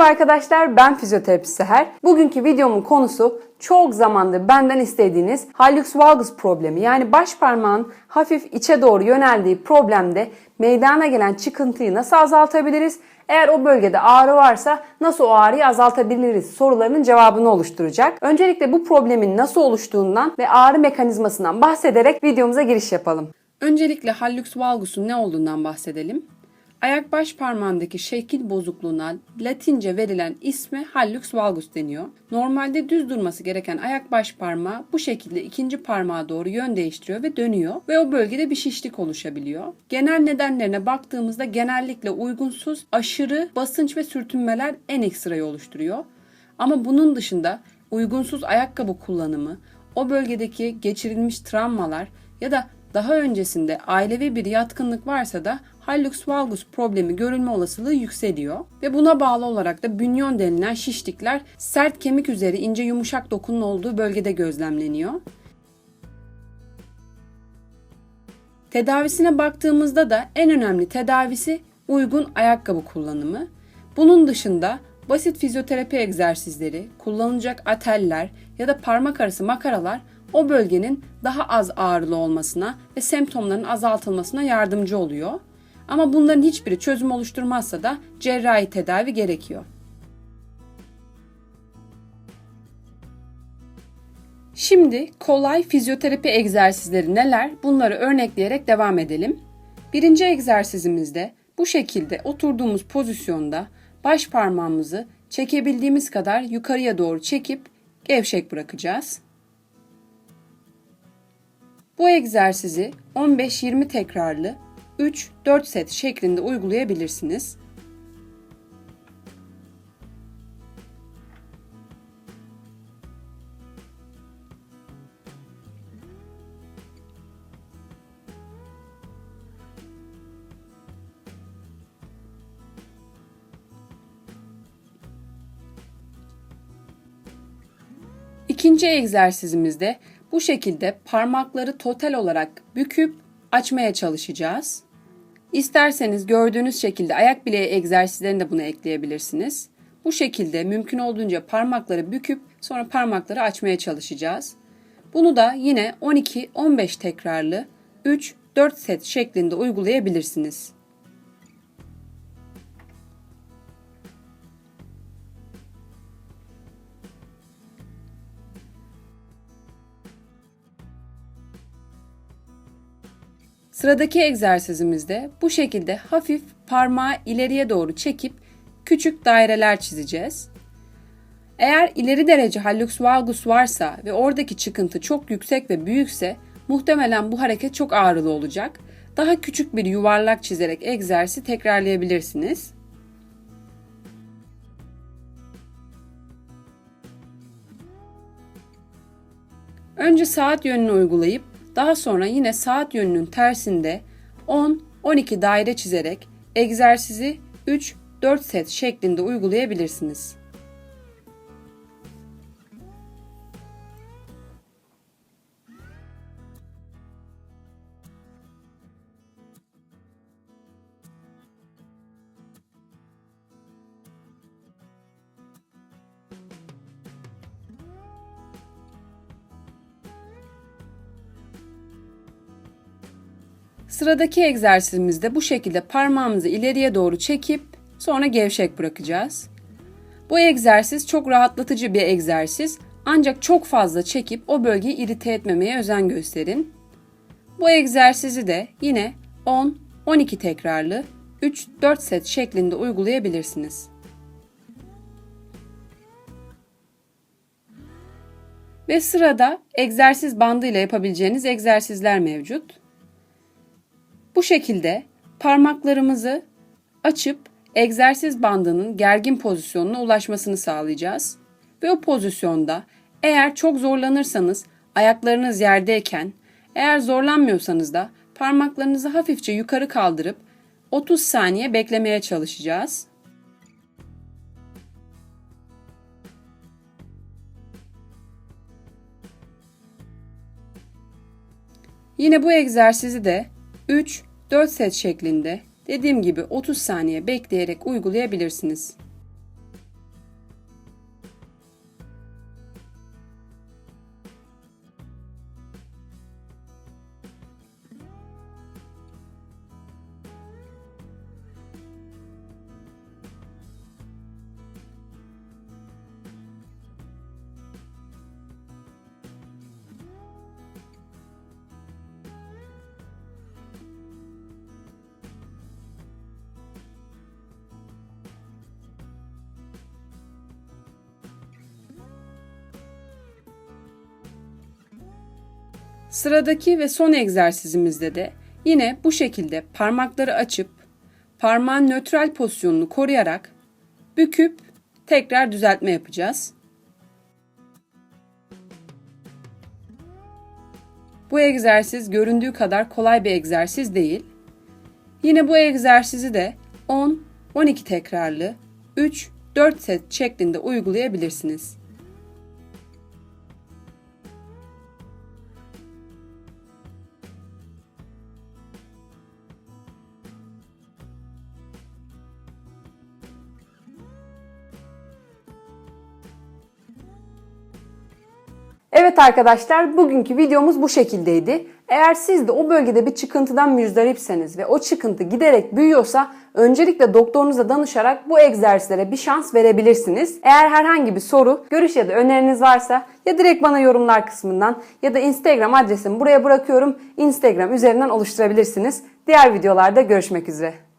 Merhaba arkadaşlar ben fizyoterapist Seher. Bugünkü videomun konusu çok zamandır benden istediğiniz hallux valgus problemi yani baş parmağın hafif içe doğru yöneldiği problemde meydana gelen çıkıntıyı nasıl azaltabiliriz? Eğer o bölgede ağrı varsa nasıl o ağrıyı azaltabiliriz sorularının cevabını oluşturacak. Öncelikle bu problemin nasıl oluştuğundan ve ağrı mekanizmasından bahsederek videomuza giriş yapalım. Öncelikle hallux valgus'un ne olduğundan bahsedelim. Ayak baş parmağındaki şekil bozukluğuna Latince verilen isme hallux valgus deniyor. Normalde düz durması gereken ayak baş parmağı bu şekilde ikinci parmağa doğru yön değiştiriyor ve dönüyor ve o bölgede bir şişlik oluşabiliyor. Genel nedenlerine baktığımızda genellikle uygunsuz, aşırı basınç ve sürtünmeler en ilk sırayı oluşturuyor. Ama bunun dışında uygunsuz ayakkabı kullanımı, o bölgedeki geçirilmiş travmalar ya da daha öncesinde ailevi bir yatkınlık varsa da hallux valgus problemi görülme olasılığı yükseliyor ve buna bağlı olarak da bünyon denilen şişlikler sert kemik üzeri ince yumuşak dokunun olduğu bölgede gözlemleniyor. Tedavisine baktığımızda da en önemli tedavisi uygun ayakkabı kullanımı. Bunun dışında basit fizyoterapi egzersizleri, kullanılacak ateller ya da parmak arası makaralar o bölgenin daha az ağrılı olmasına ve semptomların azaltılmasına yardımcı oluyor. Ama bunların hiçbiri çözüm oluşturmazsa da cerrahi tedavi gerekiyor. Şimdi kolay fizyoterapi egzersizleri neler? Bunları örnekleyerek devam edelim. Birinci egzersizimizde bu şekilde oturduğumuz pozisyonda baş parmağımızı çekebildiğimiz kadar yukarıya doğru çekip gevşek bırakacağız. Bu egzersizi 15-20 tekrarlı 3-4 set şeklinde uygulayabilirsiniz. İkinci egzersizimizde bu şekilde parmakları total olarak büküp açmaya çalışacağız. İsterseniz gördüğünüz şekilde ayak bileği egzersizlerini de buna ekleyebilirsiniz. Bu şekilde mümkün olduğunca parmakları büküp sonra parmakları açmaya çalışacağız. Bunu da yine 12-15 tekrarlı 3-4 set şeklinde uygulayabilirsiniz. Sıradaki egzersizimizde bu şekilde hafif parmağı ileriye doğru çekip küçük daireler çizeceğiz. Eğer ileri derece hallux valgus varsa ve oradaki çıkıntı çok yüksek ve büyükse muhtemelen bu hareket çok ağrılı olacak. Daha küçük bir yuvarlak çizerek egzersizi tekrarlayabilirsiniz. Önce saat yönünü uygulayıp daha sonra yine saat yönünün tersinde 10-12 daire çizerek egzersizi 3-4 set şeklinde uygulayabilirsiniz. Sıradaki egzersizimizde bu şekilde parmağımızı ileriye doğru çekip sonra gevşek bırakacağız. Bu egzersiz çok rahatlatıcı bir egzersiz ancak çok fazla çekip o bölgeyi irite etmemeye özen gösterin. Bu egzersizi de yine 10-12 tekrarlı 3-4 set şeklinde uygulayabilirsiniz. Ve sırada egzersiz bandı ile yapabileceğiniz egzersizler mevcut. Bu şekilde parmaklarımızı açıp egzersiz bandının gergin pozisyonuna ulaşmasını sağlayacağız. Ve o pozisyonda eğer çok zorlanırsanız ayaklarınız yerdeyken, eğer zorlanmıyorsanız da parmaklarınızı hafifçe yukarı kaldırıp 30 saniye beklemeye çalışacağız. Yine bu egzersizi de 3 4 set şeklinde dediğim gibi 30 saniye bekleyerek uygulayabilirsiniz. Sıradaki ve son egzersizimizde de yine bu şekilde parmakları açıp parmağın nötral pozisyonunu koruyarak büküp tekrar düzeltme yapacağız. Bu egzersiz göründüğü kadar kolay bir egzersiz değil. Yine bu egzersizi de 10-12 tekrarlı 3-4 set şeklinde uygulayabilirsiniz. Evet arkadaşlar bugünkü videomuz bu şekildeydi. Eğer siz de o bölgede bir çıkıntıdan müzdaripseniz ve o çıkıntı giderek büyüyorsa öncelikle doktorunuza danışarak bu egzersizlere bir şans verebilirsiniz. Eğer herhangi bir soru, görüş ya da öneriniz varsa ya direkt bana yorumlar kısmından ya da Instagram adresimi buraya bırakıyorum. Instagram üzerinden oluşturabilirsiniz. Diğer videolarda görüşmek üzere.